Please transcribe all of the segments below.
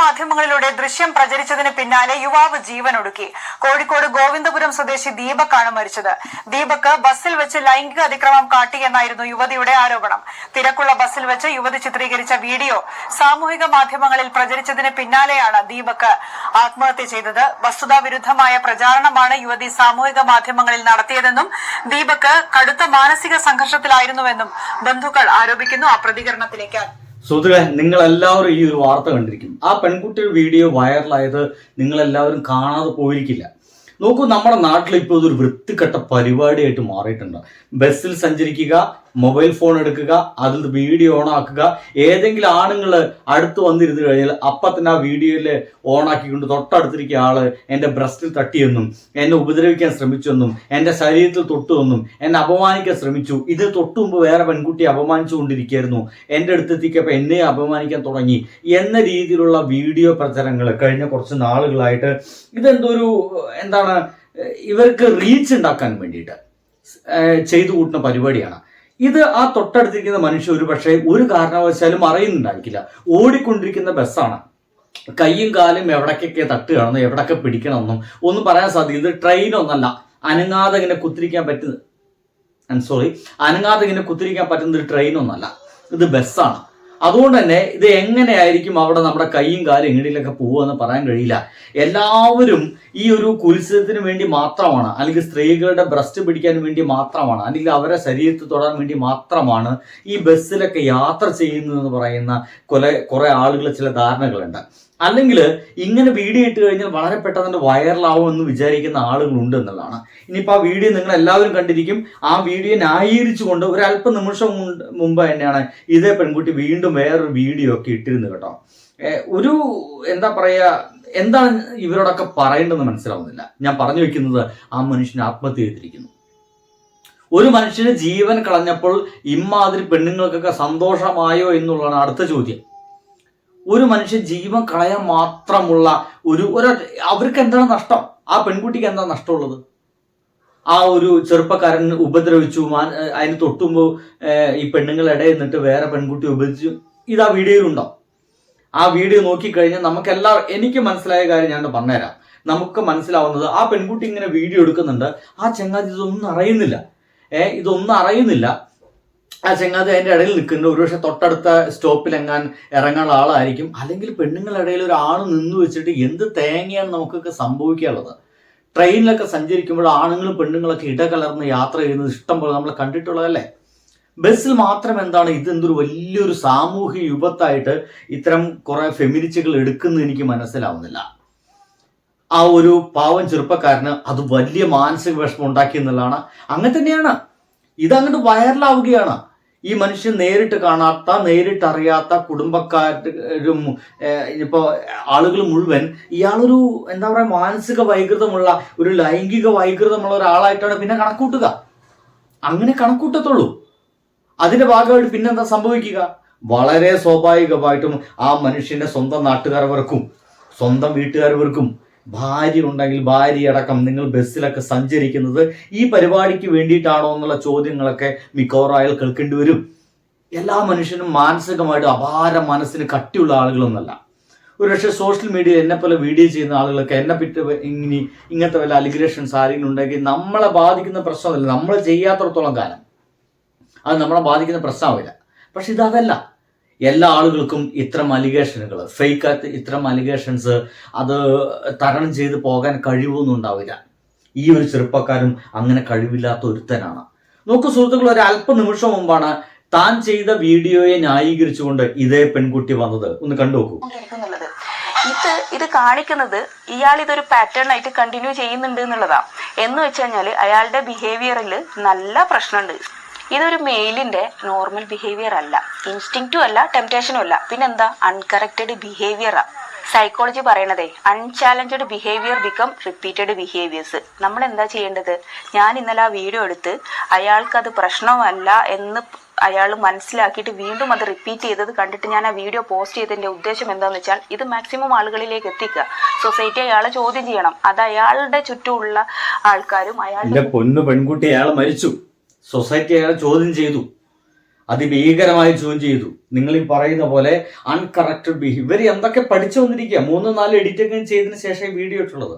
മാധ്യമങ്ങളിലൂടെ ദൃശ്യം പ്രചരിച്ചതിന് പിന്നാലെ യുവാവ് ജീവനൊടുക്കി. കോഴിക്കോട് ഗോവിന്ദപുരം സ്വദേശി ദീപക്കാണ് മരിച്ചത്. ദീപക് ബസ്സിൽ വെച്ച് ലൈംഗിക അതിക്രമം കാട്ടിയെന്നായിരുന്നു യുവതിയുടെ ആരോപണം. തിരക്കുള്ള ബസ്സിൽ വെച്ച് യുവതി ചിത്രീകരിച്ച വീഡിയോ സാമൂഹിക മാധ്യമങ്ങളിൽ പ്രചരിച്ചതിന് പിന്നാലെയാണ് ദീപക് ആത്മഹത്യ ചെയ്തത്. വസ്തുതാ വിരുദ്ധമായ പ്രചാരണമാണ് യുവതി സാമൂഹിക മാധ്യമങ്ങളിൽ നടത്തിയതെന്നും ദീപക് കടുത്ത മാനസിക സംഘർഷത്തിലായിരുന്നുവെന്നും ബന്ധുക്കൾ ആരോപിക്കുന്നു. ആ പ്രതികരണത്തിലേക്ക് സുഹൃത്തുക്കളെ നിങ്ങളെല്ലാവരും ഈ ഒരു വാർത്ത കണ്ടിരിക്കും ആ പെൺകുട്ടിയുടെ വീഡിയോ വൈറലായത് നിങ്ങളെല്ലാവരും കാണാതെ പോയിരിക്കില്ല. നോക്കൂ നമ്മുടെ നാട്ടിൽ ഇപ്പോൾ ഇതൊരു വൃത്തികെട്ട പരിപാടിയായിട്ട് മാറിയിട്ടുണ്ട്. ബസ്സിൽ സഞ്ചരിക്കുക മൊബൈൽ ഫോൺ എടുക്കുക അതിൽ വീഡിയോ ഓൺ ആക്കുക. ഏതെങ്കിലും ആണുങ്ങൾ അടുത്ത് വന്നിരുന്ന് കഴിഞ്ഞാൽ അപ്പം തന്നെ ആ വീഡിയോയിൽ ഓൺ ആക്കിക്കൊണ്ട് തൊട്ടടുത്തിരിക്കുക ആൾ എന്റെ ബ്രസ്റ്റിൽ തട്ടിയെന്നും എന്നെ ഉപദ്രവിക്കാൻ ശ്രമിച്ചെന്നും എന്റെ ശരീരത്തിൽ തൊട്ടുവെന്നും എന്നെ അപമാനിക്കാൻ ശ്രമിച്ചു. ഇത് തൊട്ടു മുമ്പ് വേറെ പെൺകുട്ടിയെ അപമാനിച്ചുകൊണ്ടിരിക്കുകയായിരുന്നു. എന്റെ അടുത്തെത്തിക്കപ്പോൾ എന്നെ അപമാനിക്കാൻ തുടങ്ങി. എന്ന രീതിയിലുള്ള വീഡിയോ പ്രചരണങ്ങൾ കഴിഞ്ഞ കുറച്ച് നാളുകളായിട്ട് ഇതെന്തോ ഒരു എന്താണ് ഇവർക്ക് റീച്ച് ഉണ്ടാക്കാൻ വേണ്ടിയിട്ട് ചെയ്തു കൂട്ടുന്ന പരിപാടിയാണ്. ഇത് ആ തൊട്ടടുത്തിരിക്കുന്ന മനുഷ്യർ ഒരു പക്ഷേ ഒരു കാരണവശാലും അറിയുന്നുണ്ടായിരിക്കില്ല. ഓടിക്കൊണ്ടിരിക്കുന്ന ബസ്സാണ് കൈയും കാലും എവിടേക്കൊക്കെ തട്ടുകയാണെന്നും എവിടൊക്കെ പിടിക്കണമെന്നും ഒന്നും പറയാൻ സാധിക്കും ഇത് ട്രെയിൻ ഒന്നല്ല. അനങ്ങാതെ ഇങ്ങനെ കുത്തിരിക്കാൻ പറ്റുന്നത് സോറി അനങ്ങാതെ ഇങ്ങനെ കുത്തിരിക്കാൻ പറ്റുന്നത് ഒരു ട്രെയിൻ ഒന്നല്ല. ഇത് ബസ്സാണ് അതുകൊണ്ട് തന്നെ ഇത് എങ്ങനെയായിരിക്കും അവിടെ നമ്മുടെ കൈയും കാലും എങ്ങനെയൊക്കെ പോകുമെന്ന് പറയാൻ കഴിയില്ല. എല്ലാവരും ഈ ഒരു കുത്സവത്തിന് വേണ്ടി മാത്രമാണ് അല്ലെങ്കിൽ സ്ത്രീകളുടെ ബ്രസ്റ്റ് പിടിക്കാൻ വേണ്ടി മാത്രമാണ് അല്ലെങ്കിൽ അവരെ ശരീരത്തിൽ തൊടാൻ വേണ്ടി മാത്രമാണ് ഈ ബസ്സിലൊക്കെ യാത്ര ചെയ്യുന്നതെന്ന് പറയുന്ന കുറെ കുറെ ആളുകൾ ചില ധാരണകളുണ്ട്. അല്ലെങ്കിൽ ഇങ്ങനെ വീഡിയോ ഇട്ട് കഴിഞ്ഞാൽ വളരെ പെട്ടെന്ന് വൈറലാവും എന്ന് വിചാരിക്കുന്ന ആളുകളുണ്ട് എന്നുള്ളതാണ്. ഇനിയിപ്പോൾ ആ വീഡിയോ നിങ്ങൾ എല്ലാവരും കണ്ടിരിക്കും. ആ വീഡിയോ ന്യായീകരിച്ചുകൊണ്ട് ഒരു അല്പ നിമിഷം മുമ്പ് തന്നെയാണ് ഇതേ പെൺകുട്ടി വീണ്ടും വേറൊരു വീഡിയോ ഒക്കെ ഇട്ടിരുന്നു കേട്ടോ. ഒരു എന്താ പറയുക എന്താണ് ഇവരോടൊക്കെ പറയേണ്ടതെന്ന് മനസ്സിലാവുന്നില്ല. ഞാൻ പറഞ്ഞു വെക്കുന്നത് ആ മനുഷ്യൻ ആത്മഹത്യ ചെയ്തിരിക്കുന്നു. ഒരു മനുഷ്യന് ജീവൻ കളഞ്ഞപ്പോൾ ഇമ്മാതിരി പെണ്ണുങ്ങൾക്കൊക്കെ സന്തോഷമായോ എന്നുള്ളതാണ് അടുത്ത ചോദ്യം. ഒരു മനുഷ്യ ജീവൻ കളയാൻ മാത്രമുള്ള ഒരു ഒരു അവർക്ക് എന്താണ് നഷ്ടം? ആ പെൺകുട്ടിക്ക് എന്താ നഷ്ടമുള്ളത്? ആ ഒരു ചെറുപ്പക്കാരൻ ഉപദ്രവിച്ചു അതിന് തൊട്ടുമ്പോൾ ഈ പെണ്ണുങ്ങളുടെ നിന്നിട്ട് വേറെ പെൺകുട്ടി ഉപദ്രവിച്ചു. ഇത് ആ വീഡിയോയിലുണ്ടോ ആ വീഡിയോ നോക്കിക്കഴിഞ്ഞാൽ നമുക്കെല്ലാം എനിക്ക് മനസ്സിലായ കാര്യം ഞാൻ പറഞ്ഞുതരാം. നമുക്ക് മനസ്സിലാവുന്നത് ആ പെൺകുട്ടി ഇങ്ങനെ വീഡിയോ എടുക്കുന്നുണ്ട്. ആ ചങ്ങാതി ഇതൊന്നും അറിയുന്നില്ല. ഏഹ് ഇതൊന്നും അറിയുന്നില്ല. ആ ചങ്ങാതി അതിന്റെ ഇടയിൽ നിൽക്കുന്നുണ്ട്. ഒരുപക്ഷെ തൊട്ടടുത്ത സ്റ്റോപ്പിൽ എങ്ങാൻ ഇറങ്ങാനുള്ള ആളായിരിക്കും. അല്ലെങ്കിൽ പെണ്ണുങ്ങളുടെ ഇടയിൽ ഒരാൾ നിന്ന് വെച്ചിട്ട് എന്ത് തേങ്ങയാണ് നമുക്കൊക്കെ സംഭവിക്കാനുള്ളത്? ട്രെയിനിലൊക്കെ സഞ്ചരിക്കുമ്പോൾ ആണുങ്ങളും പെണ്ണുങ്ങളൊക്കെ ഇടകലർന്ന് യാത്ര ചെയ്യുന്നത് ഇഷ്ടം പോലെ നമ്മൾ കണ്ടിട്ടുള്ളതല്ലേ? ബസ്സിൽ മാത്രം എന്താണ് ഇതെന്തൊരു വലിയൊരു സാമൂഹിക യുപത്തായിട്ട് ഇത്തരം കുറേ ഫെമിനിസ്റ്റുകൾ എടുക്കുന്ന എനിക്ക് മനസ്സിലാവുന്നില്ല. ആ ഒരു പാവം ചെറുപ്പക്കാരന് അത് വലിയ മാനസിക വിഷമം ഉണ്ടാക്കി എന്നുള്ളതാണ്. അങ്ങനെ തന്നെയാണ്. ഇതങ്ങോട്ട് വൈറലാവുകയാണ്. ഈ മനുഷ്യൻ നേരിട്ട് കാണാത്ത നേരിട്ട് അറിയാത്ത കുടുംബക്കാരും ഇപ്പോൾ ആളുകൾ മുഴുവൻ ഇയാളൊരു എന്താ പറയുക മാനസിക വൈകൃതമുള്ള ഒരു ലൈംഗിക വൈകൃതമുള്ള ഒരാളായിട്ടാണ് പിന്നെ കണക്കൂട്ടുക. അങ്ങനെ കണക്കൂട്ടത്തുള്ളൂ. അതിന്റെ ഭാഗമായിട്ട് പിന്നെന്താ സംഭവിക്കുക? വളരെ സ്വാഭാവികമായിട്ടും ആ മനുഷ്യന്റെ സ്വന്തം നാട്ടുകാരവർക്കും സ്വന്തം വീട്ടുകാരവർക്കും ഭാര്യ ഉണ്ടെങ്കിൽ ഭാര്യ അടക്കം നിങ്ങൾ ബസ്സിലൊക്കെ സഞ്ചരിക്കുന്നത് ഈ പരിപാടിക്ക് വേണ്ടിയിട്ടാണോ എന്നുള്ള ചോദ്യങ്ങളൊക്കെ മിക്കവാറും അയാൾ കേൾക്കേണ്ടി വരും. എല്ലാ മനുഷ്യനും മാനസികമായിട്ട് അപാര മനസ്സിന് കട്ടിയുള്ള ആളുകളൊന്നല്ല. ഒരു പക്ഷേ സോഷ്യൽ മീഡിയയിൽ എന്നെ പോലെ വീഡിയോ ചെയ്യുന്ന ആളുകളൊക്കെ എന്നെ പിറ്റ് ഇങ്ങനെ ഇങ്ങനത്തെ വല്ല അലിഗ്രേഷൻസ് ആരെങ്കിലും ഉണ്ടെങ്കിൽ നമ്മളെ ബാധിക്കുന്ന പ്രശ്നമല്ല. നമ്മൾ ചെയ്യാത്തടത്തോളം കാലം. അത് നമ്മളെ ബാധിക്കുന്ന പ്രശ്നമാവില്ല. പക്ഷെ ഇതല്ല എല്ലാ ആളുകൾക്കും ഇത്തരം അലിഗേഷനുകൾ ഫേക്ക് ഇത്തരം അലിഗേഷൻസ് അത് തരണം ചെയ്ത് പോകാൻ കഴിവൊന്നും ഉണ്ടാവില്ല. ഈ ഒരു ചെറുപ്പക്കാരും അങ്ങനെ കഴിവില്ലാത്ത ഒരുത്തനാണ്. നോക്കൂ സുഹൃത്തുക്കൾ ഒരു അല്പ നിമിഷം മുമ്പാണ് താൻ ചെയ്ത വീഡിയോയെ ന്യായീകരിച്ചുകൊണ്ട് ഇതേ പെൺകുട്ടി വന്നത്. ഒന്ന് കണ്ടു നോക്കൂ. ഇത് ഇത് കാണിക്കുന്നത് ഇയാൾ ഇതൊരു പാറ്റേൺ ആയിട്ട് കണ്ടിന്യൂ ചെയ്യുന്നുണ്ട് എന്നുള്ളതാണ് എന്ന് വെച്ച് അയാളുടെ ബിഹേവിയറിൽ നല്ല പ്രശ്നമുണ്ട്. ഇതൊരു മെയിലിന്റെ നോർമൽ ബിഹേവിയർ അല്ല. ഇൻസ്റ്റിങ്റ്റും അല്ല ടെംപ്റ്റേഷനും അല്ല. പിന്നെന്താ? അൺകറക്റ്റഡ് ബിഹേവിയറാ psychology പറയണതേ unchallenged behaviour become repeated behaviours നമ്മൾ എന്താ ചെയ്യേണ്ടത്? ഞാൻ ഇന്നലെ ആ വീഡിയോ എടുത്ത് അയാൾക്ക് അത് പ്രശ്നമല്ല എന്ന് അയാൾ മനസ്സിലാക്കിയിട്ട് വീണ്ടും അത് റിപ്പീറ്റ് ചെയ്തത് കണ്ടിട്ട് ഞാൻ ആ വീഡിയോ പോസ്റ്റ് ചെയ്തതിന്റെ ഉദ്ദേശം എന്താണെന്ന് വെച്ചാൽ ഇത് മാക്സിമം ആളുകളിലേക്ക് എത്തിക്കുക. സൊസൈറ്റി അയാളെ ചോദ്യം ചെയ്യണം. അത് അയാളുടെ ചുറ്റുമുള്ള ആൾക്കാരും അയാളുടെ പൊന്നു പെൺകുട്ടി അയാൾ മരിച്ചു. സൊസൈറ്റി അയാളെ ചോദ്യം ചെയ്തു. അതിഭീകരമായി ജോയിൻ ചെയ്തു. നിങ്ങൾ ഈ പറയുന്ന പോലെ അൺകറക്റ്റഡ് ബിഹേവ് ഇവർ എന്തൊക്കെ പഠിച്ചു വന്നിരിക്കുക മൂന്ന് നാല് എഡിറ്റൊക്കെ ചെയ്തതിന് ശേഷം വീഡിയോ ഇട്ടുള്ളത്.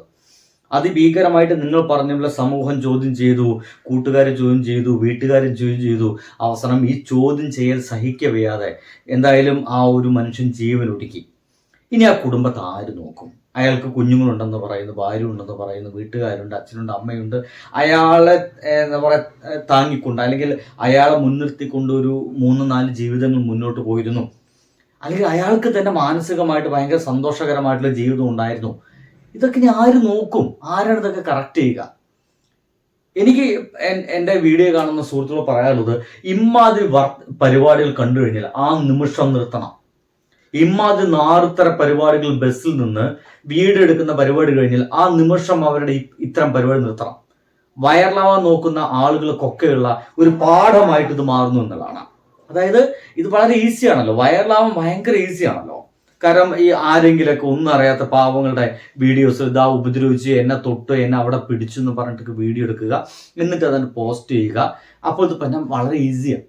അതിഭീകരമായിട്ട് നിങ്ങൾ പറഞ്ഞുള്ള സമൂഹം ചോദ്യം ചെയ്തു കൂട്ടുകാർ ചോദ്യം ചെയ്തു വീട്ടുകാരും ചോദ്യം ചെയ്തു. അവസാനം ഈ ചോദ്യം ചെയ്യൽ സഹിക്കവയ്യാതെ എന്തായാലും ആ ഒരു മനുഷ്യൻ ജീവൻ ഒടുക്കി ഇനി ആ കുടുംബത്തെ ആര് നോക്കും? അയാൾക്ക് കുഞ്ഞുങ്ങളുണ്ടെന്ന് പറയുന്നു ഭാര്യ ഉണ്ടെന്ന് പറയുന്നു വീട്ടുകാരുണ്ട് അച്ഛനുണ്ട് അമ്മയുണ്ട്. അയാളെ എന്താ പറയുക താങ്ങിക്കൊണ്ട് അല്ലെങ്കിൽ അയാളെ മുൻനിർത്തിക്കൊണ്ട് ഒരു മൂന്ന് നാല് ജീവിതങ്ങൾ മുന്നോട്ട് പോയിരുന്നു. അല്ലെങ്കിൽ അയാൾക്ക് തന്നെ മാനസികമായിട്ട് ഭയങ്കര സന്തോഷകരമായിട്ടുള്ള ജീവിതം ഉണ്ടായിരുന്നു. ഇതൊക്കെ ഇനി ആര് നോക്കും? ആരാണ് ഇതൊക്കെ കറക്റ്റ് ചെയ്യുക? എനിക്ക് എൻ- എന്റെ വീഡിയോ കാണുന്ന സുഹൃത്തുക്കൾ പറയാനുള്ളത് ഇമ്മാതിരി വർ പരിപാടികൾ കണ്ടു കഴിഞ്ഞാൽ ആ നിമിഷം നിർത്തണം. ഇമാതിരി നാറുത്തര പരിപാടികൾ ബസ്സിൽ നിന്ന് വീട് എടുക്കുന്ന പരിപാടി കഴിഞ്ഞാൽ ആ നിമിഷം അവരുടെ ഇത്തരം പരിപാടി നിർത്തണം. വയറിലാവാൻ നോക്കുന്ന ആളുകൾക്കൊക്കെയുള്ള ഒരു പാഠമായിട്ട് ഇത് മാറുന്നു എന്നുള്ളതാണ്. അതായത് ഇത് വളരെ ഈസിയാണല്ലോ വയറിലാവാൻ ഭയങ്കര ഈസിയാണല്ലോ കാരണം ഈ ആരെങ്കിലൊക്കെ ഒന്നും അറിയാത്ത പാവങ്ങളുടെ വീഡിയോസ് ഇതാ ഉപദ്രവിച്ച് എന്നെ തൊട്ട് എന്നെ അവിടെ പിടിച്ചു എന്ന് പറഞ്ഞിട്ട് വീഡിയോ എടുക്കുക. എന്നിട്ട് അതിന് പോസ്റ്റ് ചെയ്യുക. അപ്പോൾ ഇത് പറഞ്ഞാൽ വളരെ ഈസിയാണ്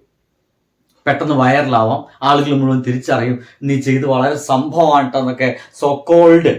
പെട്ടെന്ന് വൈറലാവാം. ആളുകൾ മുഴുവൻ തിരിച്ചറിയും. നീ ചെയ്ത് വളരെ സംഭവമായിട്ടെന്നൊക്കെ കോൾഡ്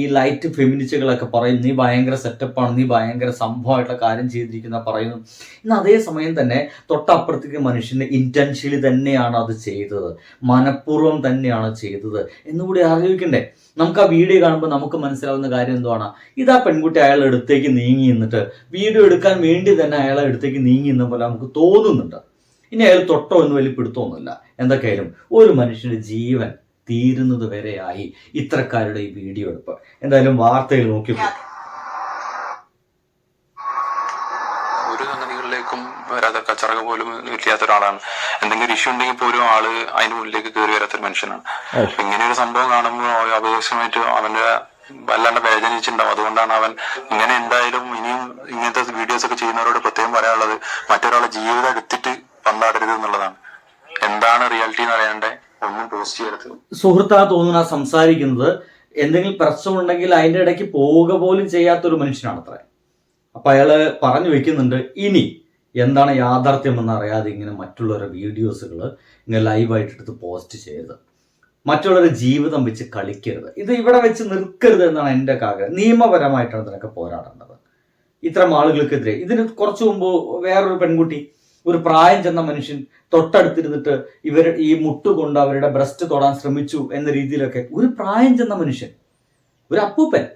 ഈ ലൈറ്റ് ഫെമിനിസ്റ്റുകളൊക്കെ പറയും. നീ ഭയങ്കര സെറ്റപ്പാണ് നീ ഭയങ്കര സംഭവമായിട്ടുള്ള കാര്യം ചെയ്തിരിക്കുന്ന പറയുന്നു. ഇന്ന് അതേ സമയം തന്നെ തൊട്ടപ്പുറത്തേക്ക് മനുഷ്യന്റെ ഇന്റൻഷ്യലി തന്നെയാണ് അത് ചെയ്തത്. മനഃപൂർവം തന്നെയാണ് ചെയ്തത്. എന്നുകൂടി ആലോചിക്കണ്ടേ. നമുക്ക് ആ വീഡിയോ കാണുമ്പോൾ നമുക്ക് മനസ്സിലാവുന്ന കാര്യം എന്തുവാണ്? ഇതാ പെൺകുട്ടി അയാളുടെ അടുത്തേക്ക് നീങ്ങി നിന്നിട്ട് വീഡിയോ എടുക്കാൻ വേണ്ടി തന്നെ അയാളെ അടുത്തേക്ക് നീങ്ങി നിന്ന പോലെ നമുക്ക് തോന്നുന്നുണ്ട്. ഇനി അയാൾ തൊട്ടോ എന്ന് വലിയ പിടുത്തമൊന്നുമില്ല. എന്തൊക്കെയായാലും ഒരു മനുഷ്യന്റെ ജീവൻ തീരുന്നത് വരെയായി ഇത്രക്കാരുടെ ഈ വീഡിയോ എടുപ്പ്. എന്തായാലും വാർത്തയിൽ നോക്കി ഒരു സംഗതികളിലേക്കും വരാത്ത കച്ചറക പോലും ഇല്ലാത്ത ഒരാളാണ്. എന്തെങ്കിലും ഇഷ്യൂ ഉണ്ടെങ്കിൽ പോലും ആൾ അതിന് മുന്നിലേക്ക് കയറി വരാത്തൊരു മനുഷ്യനാണ്. ഇങ്ങനെ ഒരു സംഭവം കാണുമ്പോൾ അപേക്ഷമായിട്ട് അവന്റെ വല്ലാണ്ട് വേദനിച്ചിട്ടുണ്ടാവും. അതുകൊണ്ടാണ് അവൻ ഇങ്ങനെ എന്തായാലും ഇനിയും ഇങ്ങനത്തെ വീഡിയോസ് ഒക്കെ ചെയ്യുന്നവരോട് പ്രത്യേകം പറയാനുള്ളത്. മറ്റൊരാളെ ജീവിതം എടുത്തിട്ട് പന്താടരുത് എന്നുള്ളതാണ്. എന്താണ് റിയാലിറ്റി എന്ന് അറിയാണ്ട് ഒന്നും പോസ്റ്റ് ചെയ്യരുത്. സുഹൃത്താ തോന്നുന്ന സംസാരിക്കുന്നത് എന്തെങ്കിലും പ്രശ്നമുണ്ടെങ്കിൽ അതിന്റെ ഇടയ്ക്ക് പോവുക പോലും ചെയ്യാത്തൊരു മനുഷ്യനാണ് അത്ര അപ്പൊ അയാൾ പറഞ്ഞു വെക്കുന്നുണ്ട് ഇനി എന്താണ് യാഥാർത്ഥ്യം എന്ന് അറിയാതെ ഇങ്ങനെ മറ്റുള്ളവരുടെ വീഡിയോസുകൾ ഇങ്ങനെ ലൈവായിട്ട് എടുത്ത് പോസ്റ്റ് ചെയ്യരുത്. മറ്റുള്ളവരുടെ ജീവിതം വെച്ച് കളിക്കരുത്. ഇത് ഇവിടെ വെച്ച് നിൽക്കരുത് എന്നാണ് എന്റെ ആഗ്രഹം. നിയമപരമായിട്ടാണ് ഇതിനൊക്കെ പോരാടേണ്ടത്. ഇത്തരം ആളുകൾക്കെതിരെ. ഇതിന് കുറച്ചു മുമ്പ് വേറൊരു പെൺകുട്ടി ഒരു പ്രായം ചെന്ന മനുഷ്യൻ തൊട്ടടുത്തിരുന്നിട്ട് ഇവർ ഈ മുട്ടുകൊണ്ട് അവരുടെ ബ്രസ്റ്റ് തൊടാൻ ശ്രമിച്ചു എന്ന രീതിയിലൊക്കെ ഒരു പ്രായം ചെന്ന മനുഷ്യൻ ഒരു അപ്പൂപ്പൻ.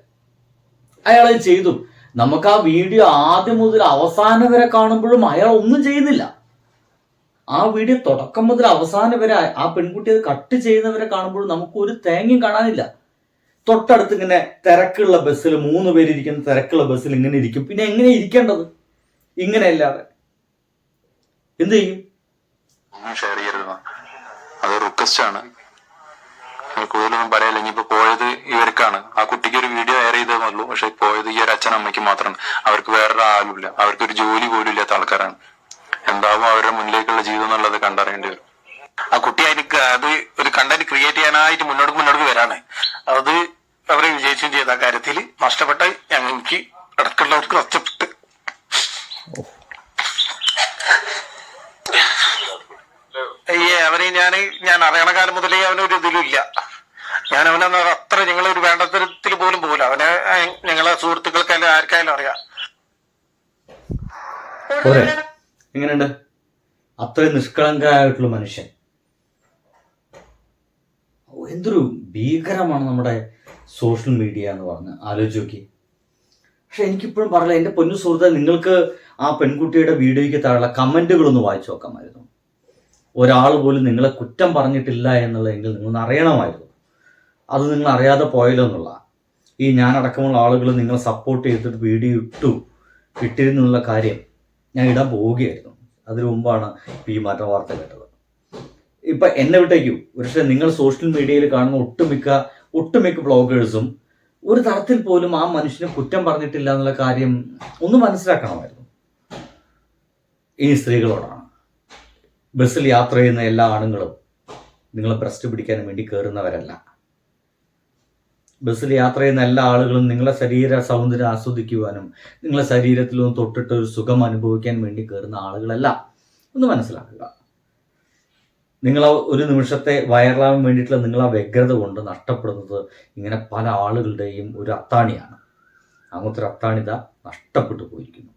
അയാൾ അത് ചെയ്തു. നമുക്ക് ആ വീഡിയോ ആദ്യം മുതൽ അവസാനം വരെ കാണുമ്പോഴും അയാൾ ഒന്നും ചെയ്യുന്നില്ല. ആ വീഡിയോ തുടക്കം മുതൽ അവസാനം വരെ ആ- പെൺകുട്ടി അത് കട്ട് ചെയ്യുന്നവരെ കാണുമ്പോഴും നമുക്ക് ഒരു തേങ്ങയും കാണാനില്ല. തൊട്ടടുത്ത് ഇങ്ങനെ തിരക്കുള്ള ബസ്സിൽ മൂന്ന് പേരിരിക്കുന്ന തിരക്കുള്ള ബസ്സിൽ ഇങ്ങനെ ഇരിക്കും. പിന്നെ എങ്ങനെ ഇരിക്കേണ്ടത്? ഇങ്ങനെ അല്ലാതെ. എന്ത് ചെയ്യും? ഷെയർ ചെയ്യരുത് അത് റിക്വസ്റ്റ് ആണ്. കൂടുതലൊന്നും പറയല്ല ഇനിയിപ്പോ പോയത് ഇവർക്കാണ്. ആ കുട്ടിക്ക് ഒരു വീഡിയോ എയർ ചെയ്തതെന്നുള്ളൂ പക്ഷെ പോയത് ഈ ഒരു അച്ഛനമ്മയ്ക്ക് മാത്രമാണ്. അവർക്ക് വേറൊരു ആളുമില്ല അവർക്ക് ഒരു ജോലി പോലും ഇല്ലാത്ത ആൾക്കാരാണ്. എന്താവും അവരുടെ മുന്നിലേക്കുള്ള ജീവിതം എന്നുള്ളത് കണ്ടറിയേണ്ടി വരും. ആ കുട്ടി അതിന് അത് ഒരു കണ്ടന്റ് ക്രിയേറ്റ് ചെയ്യാനായിട്ട് മുന്നോട്ട് മുന്നോട്ട് വരാണ്. അത് അവരെ വിജയിച്ചും ചെയ്ത കാര്യത്തിൽ നഷ്ടപ്പെട്ട ഞങ്ങൾക്ക് ഇടക്കുള്ളവർക്ക് നഷ്ടപ്പെട്ട് ഈ അവനെ ഞാൻ ഞാൻ അറിയണ കാലം മുതലേ അവനൊരു ഇതിലില്ല ഞാൻ അവനെ അത്ര ഞങ്ങളൊരു വേണ്ടത്തരത്തിൽ പോലും പോകില്ല അവനെ ഞങ്ങളെ സുഹൃത്തുക്കൾക്കായാലും ആർക്കായാലും അറിയാം. എങ്ങനെയുണ്ട്? അത്രയും നിഷ്കളങ്കായിട്ടുള്ള മനുഷ്യൻ. എന്തൊരു ഭീകരമാണ് നമ്മുടെ സോഷ്യൽ മീഡിയ എന്ന് പറഞ്ഞ്. ആലോചിച്ച് നോക്കി പക്ഷെ എനിക്കിപ്പോഴും പറയില്ല എന്റെ പൊന്നു സുഹൃത്തെ നിങ്ങൾക്ക് ആ പെൺകുട്ടിയുടെ വീഡിയോയ്ക്ക് താഴെയുള്ള കമന്റുകളൊന്ന് വായിച്ചു നോക്കാമായിരുന്നു ഒരാൾ പോലും നിങ്ങളെ കുറ്റം പറഞ്ഞിട്ടില്ല എന്നുള്ളതെങ്കിൽ നിങ്ങൾ അറിയണമായിരുന്നു. അത് നിങ്ങൾ അറിയാതെ പോയല്ലോ എന്നുള്ള. ഈ ഞാനടക്കമുള്ള ആളുകൾ നിങ്ങളെ സപ്പോർട്ട് ചെയ്തിട്ട് വീഡിയോ ഇട്ടു. ഇട്ടിരുന്നുള്ള കാര്യം ഞാൻ ഇടാൻ പോവുകയായിരുന്നു. അതിനു മുമ്പാണ് ഈ മാറ്റ വാർത്ത കേട്ടത്. ഇപ്പൊ എന്നെ വിട്ടേക്കും. പക്ഷേ നിങ്ങൾ സോഷ്യൽ മീഡിയയിൽ കാണുന്ന ഒട്ടുമിക്ക ഒട്ടുമിക്ക ബ്ലോഗേഴ്സും ഒരു തരത്തിൽ പോലും ആ മനുഷ്യനെ കുറ്റം പറഞ്ഞിട്ടില്ല എന്നുള്ള കാര്യം ഒന്ന് മനസ്സിലാക്കണമായിരുന്നു. ഈ സ്ത്രീകളോടാണ്. ബസ്സിൽ യാത്ര ചെയ്യുന്ന എല്ലാ ആണുങ്ങളും നിങ്ങളെ ബ്രസ്റ്റ് പിടിക്കാൻ വേണ്ടി കയറുന്നവരല്ല ബസ്സിൽ യാത്ര ചെയ്യുന്ന എല്ലാ ആളുകളും നിങ്ങളെ ശരീര സൗന്ദര്യം ആസ്വദിക്കുവാനും നിങ്ങളെ ശരീരത്തിൽ ഒന്ന് തൊട്ടിട്ട് ഒരു സുഖം അനുഭവിക്കാൻ വേണ്ടി കയറുന്ന ആളുകളല്ല. ഒന്ന് മനസ്സിലാക്കുക. നിങ്ങൾ ഒരു നിമിഷത്തെ വൈറലാകാൻ വേണ്ടിയിട്ടുള്ള നിങ്ങളെ വ്യഗ്രത കൊണ്ട് നഷ്ടപ്പെടുന്നത് ഇങ്ങനെ പല ആളുകളുടെയും ഒരു അത്താണിയാണ്. അങ്ങനത്തെ ഒരു അത്താണിത നഷ്ടപ്പെട്ടു പോയിരിക്കുന്നു.